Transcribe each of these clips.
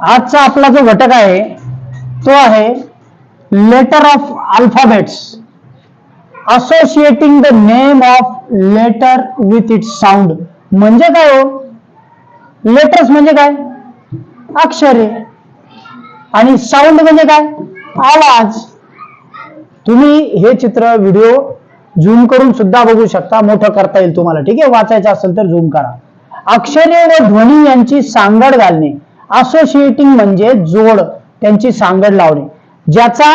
आजचा आपला जो घटक आहे तो आहे letter of alphabets associating the name of letter with it sound म्हणजे काय हो? लेटर्स म्हणजे काय? अक्षरे. आणि साऊंड म्हणजे काय? आवाज. तुम्ही हे चित्र व्हिडिओ झूम करून सुद्धा बघू शकता. मोठं करता येईल तुम्हाला. ठीक आहे? वाचायचं असेल तर झूम करा. अक्षरे व ध्वनी यांची सांगड घालणे. असोसिएटिंग म्हणजे जोड त्यांची सांगड लावणे. ज्याचा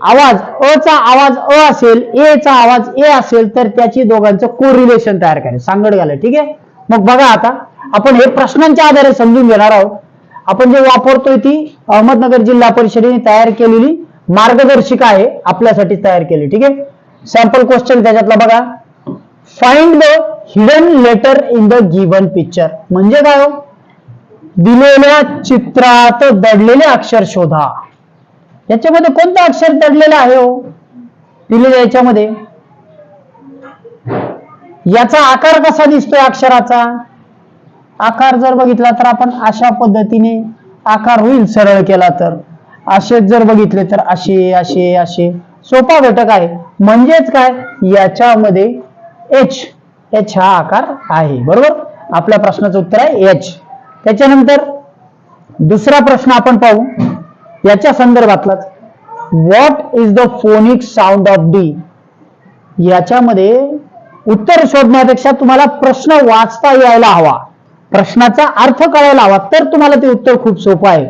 आवाज अ चा आवाज अ असेल ए चा आवाज ए असेल तर त्याची दोघांचं कोरिलेशन तयार करायचं सांगड घालाय ठीक आहे? मग बघा आता आपण हे प्रश्नांच्या आधारे समजून घेणार आहोत. आपण जे वापरतोय ती अहमदनगर जिल्हा परिषदेने तयार केलेली मार्गदर्शिका आहे आपल्यासाठी तयार केली ठीक आहे? सॅम्पल क्वेश्चन त्याच्यातला बघा. Find the hidden letter in the given picture म्हणजे काय हो? दिलेल्या चित्रात दडलेले अक्षर शोधा. याच्यामध्ये कोणतं अक्षर दडलेलं आहे हो? दिलेल्या याच्यामध्ये. याचा आकार कसा दिसतोय अक्षराचा? आकार जर बघितला तर आपण अशा पद्धतीने आकार होईल सरळ केला तर. असे जर बघितले तर असे असे असे. सोपा घटक आहे. म्हणजेच काय? याच्यामध्ये एच एच हा आकार आहे. बरोबर? आपल्या प्रश्नाचं उत्तर आहे एच त्याच्यानंतर दुसरा प्रश्न आपण पाहू. याच्या संदर्भातलाच. What is the phonic sound of D याच्यामध्ये उत्तर शोधण्यापेक्षा तुम्हाला प्रश्न वाचता यायला हवा. प्रश्नाचा अर्थ कळायला हवा तर तुम्हाला ते उत्तर खूप सोपं आहे.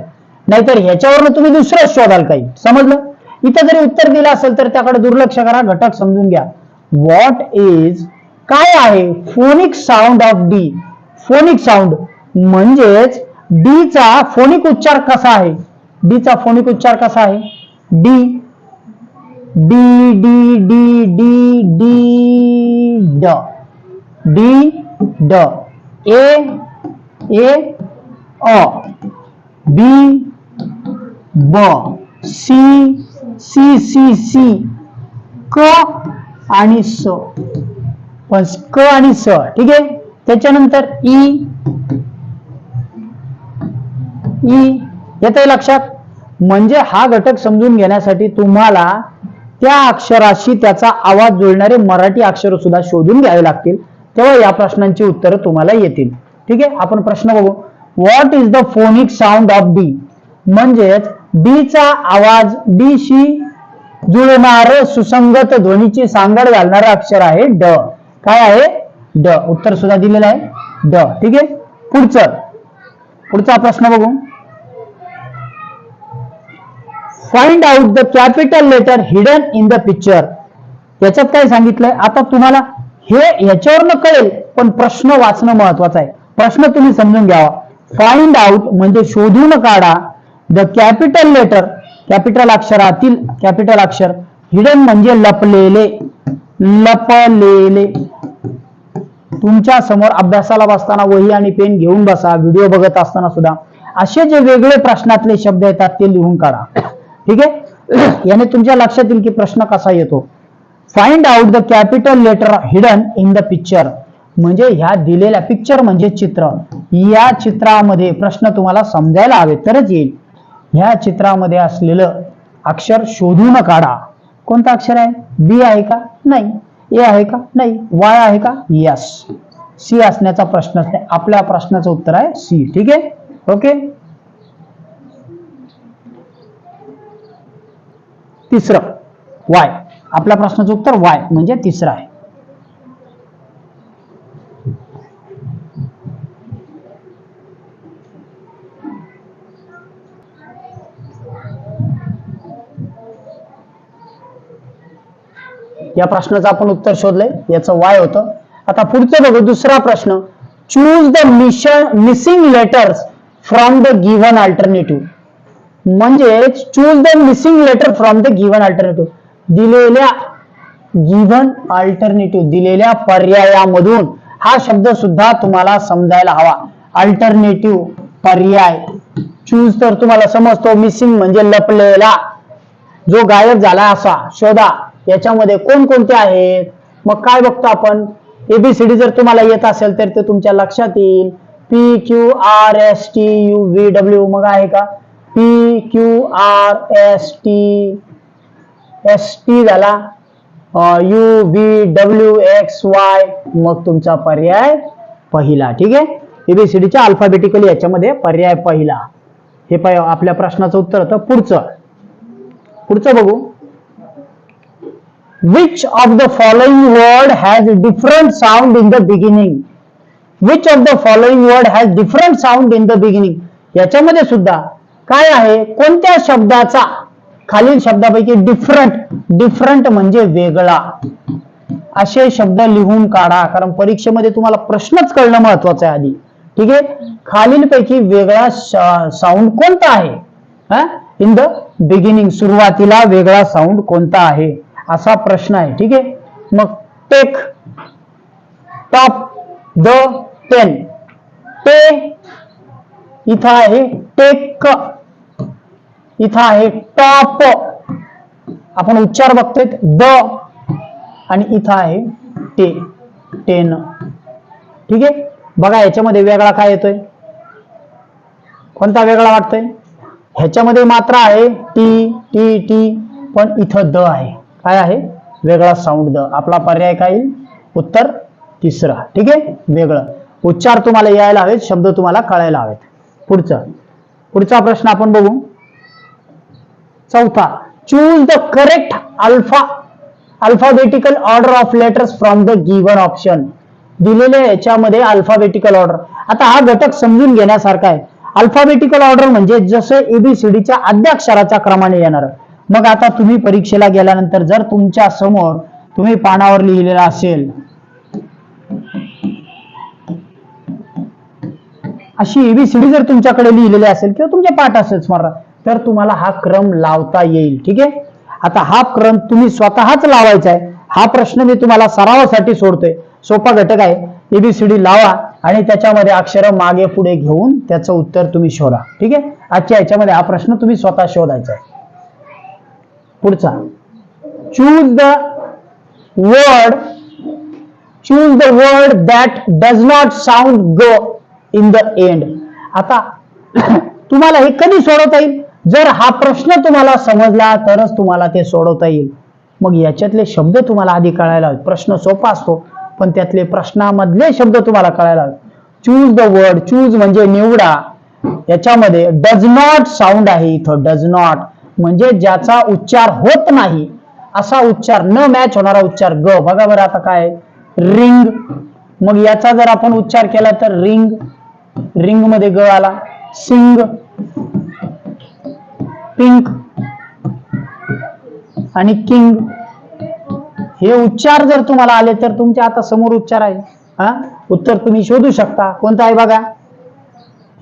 नाहीतर ह्याच्यावरनं तुम्ही दुसरं शोधाल काही. समजलं? इथं जरी उत्तर दिलं असेल तर त्याकडे दुर्लक्ष करा घटक समजून घ्या. व्हॉट इज काय आहे? Phonic sound of D phonic sound D चा फोनिक उच्चार कसा आहे? डी चा फोनिक उच्चार कसा आहे? D D D D D D ड डी ए ए अ बी ब सी सी सी सी क आणि स पण क आणि स ठीक आहे? त्याच्यानंतर ई ई येत लक्षात? म्हणजे हा घटक समजून घेण्यासाठी तुम्हाला त्या अक्षराशी त्याचा आवाज जुळणारे मराठी अक्षर सुद्धा शोधून घ्यावे लागतील. तेव्हा या प्रश्नांची उत्तरं तुम्हाला येतील. ठीक आहे? आपण प्रश्न बघू. What is the phonic sound of D म्हणजेच डी चा आवाज डी शी जुळणार सुसंगत ध्वनीची सांगड घालणारं अक्षर आहे ड. काय आहे? ड. उत्तर सुद्धा दिलेलं आहे ड. ठीक आहे? पुढचं. पुढचा प्रश्न बघू. Find out the capital letter hidden in the picture याच्यात काय सांगितलंय? आता तुम्हाला हे याच्यावरनं कळेल पण प्रश्न वाचणं महत्वाचं आहे. प्रश्न तुम्ही समजून घ्यावा. फाइंड आउट म्हणजे शोधून काढा. द कॅपिटल लेटर कॅपिटल अक्षरातील कॅपिटल अक्षर हिडन म्हणजे लपलेले. लपलेले. तुमच्यासमोर अभ्यासाला बसताना वही आणि पेन घेऊन बसा व्हिडिओ बघत असताना सुद्धा. असे जे वेगळे प्रश्नातले शब्द येतात ते लिहून काढा. ठीक आहे? याने तुमच्या लक्षात येईल की प्रश्न कसा येतो. Find out the capital letter hidden in the picture म्हणजे ह्या दिलेल्या पिक्चर म्हणजे चित्र. या चित्रामध्ये प्रश्न तुम्हाला समजायला हवे तरच येईल. ह्या चित्रामध्ये असलेलं अक्षर शोधून काढा. कोणतं अक्षर आहे? बी आहे का? नाही. ए आहे का? नाही. वाय आहे का? यस सी असण्याचा प्रश्नच नाही आपल्या प्रश्नाचं उत्तर आहे सी ठीक आहे? ओके तिसरं. वाय. आपल्या प्रश्नाचं उत्तर वाय म्हणजे तिसरं आहे. या प्रश्नाचं आपण उत्तर शोधलंय याचं वाय होतं. आता पुढचं बघू दुसरा प्रश्न. Choose the mission missing letters from the given alternative म्हणजे choose the missing letter from the given alternative दिलेल्या गिव्हन अल्टरनेटिव्ह दिलेल्या पर्यायामधून हा शब्द सुद्धा तुम्हाला समजायला हवा. अल्टरनेटिव्ह पर्याय. चूज तर तुम्हाला समजतो मिसिंग म्हणजे लपलेला. जो गायब झाला असा शोधा. याच्यामध्ये कोणकोणते आहेत? मग काय बघतो आपण? एबीसीडी जर तुम्हाला येत असेल तर ते तुमच्या लक्षात येईल. P Q R S T U V W मग आहे का? P Q R S T S T झाला. U V W X Y मग तुमचा पर्याय पहिला. ठीक आहे? एबीसीडीच्या अल्फाबेटिकली याच्यामध्ये पर्याय पहिला. हे पाय आपल्या प्रश्नाचं उत्तर होतं पुढचं. पुढचं बघू. Which of the following word has different sound in the beginning which of the following word has different sound in the beginning याच्यामध्ये सुद्धा काय आहे? कोणत्या शब्दाचा? खालील शब्दापैकी डिफरंट डिफरंट म्हणजे वेगळा. असे शब्द लिहून काढा कारण परीक्षेमध्ये तुम्हाला प्रश्नच कळणं महत्वाचं आहे आधी. ठीक आहे? खालीलपैकी वेगळा साऊंड कोणता आहे? इन द बिगिनिंग सुरुवातीला वेगळा साऊंड कोणता आहे? असा प्रश्न आहे. ठीक आहे? मग टेक टॉप द टेन ते इथं आहे टेक इथं आहे टॉप. आपण उच्चार बघतोय द. आणि इथं आहे टे. टेन. ठीक आहे? बघा याच्यामध्ये वेगळा काय येतोय? कोणता वेगळा वाटतोय? ह्याच्यामध्ये मात्र आहे टी टी टी पण इथं द आहे. काय आहे? वेगळा साऊंड द. आपला पर्याय काय येईल? उत्तर तिसरा. ठीक आहे? वेगळं. उच्चार तुम्हाला यायला हवेत शब्द तुम्हाला कळायला हवेत. पुढचं. पुढचा प्रश्न आपण बघू. चौथा choose the correct alpha alphabetical order of letters from the given option दिलेल्या याच्यामध्ये अल्फाबेटिकल ऑर्डर आता हा घटक समजून घेण्यासारखा आहे. अल्फाबेटिकल ऑर्डर म्हणजे जसं एबीसीडीच्या अक्षराच्या क्रमाने येणार. मग आता तुम्ही परीक्षेला गेल्यानंतर जर तुमच्यासमोर तुम्ही पानावर लिहिलेला असेल अशी एबीसीडी जर तुमच्याकडे लिहिलेली असेल किंवा तुमच्या पाठ असेल स्मरण तर तुम्हाला हा क्रम लावता येईल. ठीक आहे? आता हा क्रम तुम्ही स्वतःच लावायचा आहे. हा प्रश्न मी तुम्हाला सरावासाठी सोडतोय. सोपा घटक आहे. एबीसीडी लावा आणि त्याच्यामध्ये अक्षर मागे पुढे घेऊन त्याचं उत्तर तुम्ही शोधा. ठीक आहे? आजच्या याच्यामध्ये हा प्रश्न तुम्ही स्वतः शोधायचा आहे. पुढचा. Choose the word choose the word that does not sound ग इन द एंड आता तुम्हाला हे कधी सोडवता येईल? जर हा प्रश्न तुम्हाला समजला तरच तुम्हाला ते सोडवता येईल. मग याच्यातले शब्द तुम्हाला आधी कळायला हवेत. प्रश्न सोपा असतो पण त्यातले प्रश्नामधले शब्द तुम्हाला कळायला हवेत. चूज द वर्ड चूज म्हणजे निवडा. याच्यामध्ये डज नॉट साऊंड आहे इथं. डज नॉट म्हणजे ज्याचा उच्चार होत नाही असा उच्चार न मॅच होणारा उच्चार. ग बघा बरं आता काय रिंग मग याचा जर आपण उच्चार केला तर रिंग रिंगमध्ये ग आला. सिंग पिंक आणि किंग. हे उच्चार जर तुम्हाला आले तर तुमच्या आता समोर उच्चार आहे. हा? उत्तर तुम्ही शोधू शकता. कोणता आहे बघा?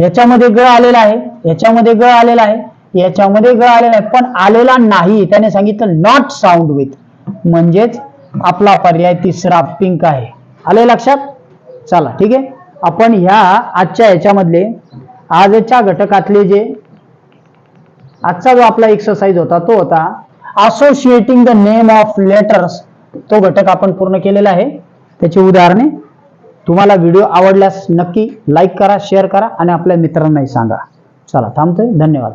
याच्यामध्ये ग आलेला आहे. याच्यामध्ये ग आलेला आहे. याच्यामध्ये ग आलेला आहे. पण आलेला नाही. त्याने सांगितलं नॉट साऊंड विथ म्हणजेच आपला पर्याय तिसरा पिंक आहे. आले लक्षात? चला ठीक आहे? आपण ह्या आजच्या याच्यामधले आजच्या घटकातले जे आजचा जो आपला एक्सरसाइज होता तो होता associating the name of letters तो घटक आपण पूर्ण केलेला आहे. त्याची उदाहरणे तुम्हाला व्हिडिओ आवडल्यास नक्की लाईक करा शेअर करा आणि आपल्या मित्रांनाही सांगा. चला थांबतोय. धन्यवाद.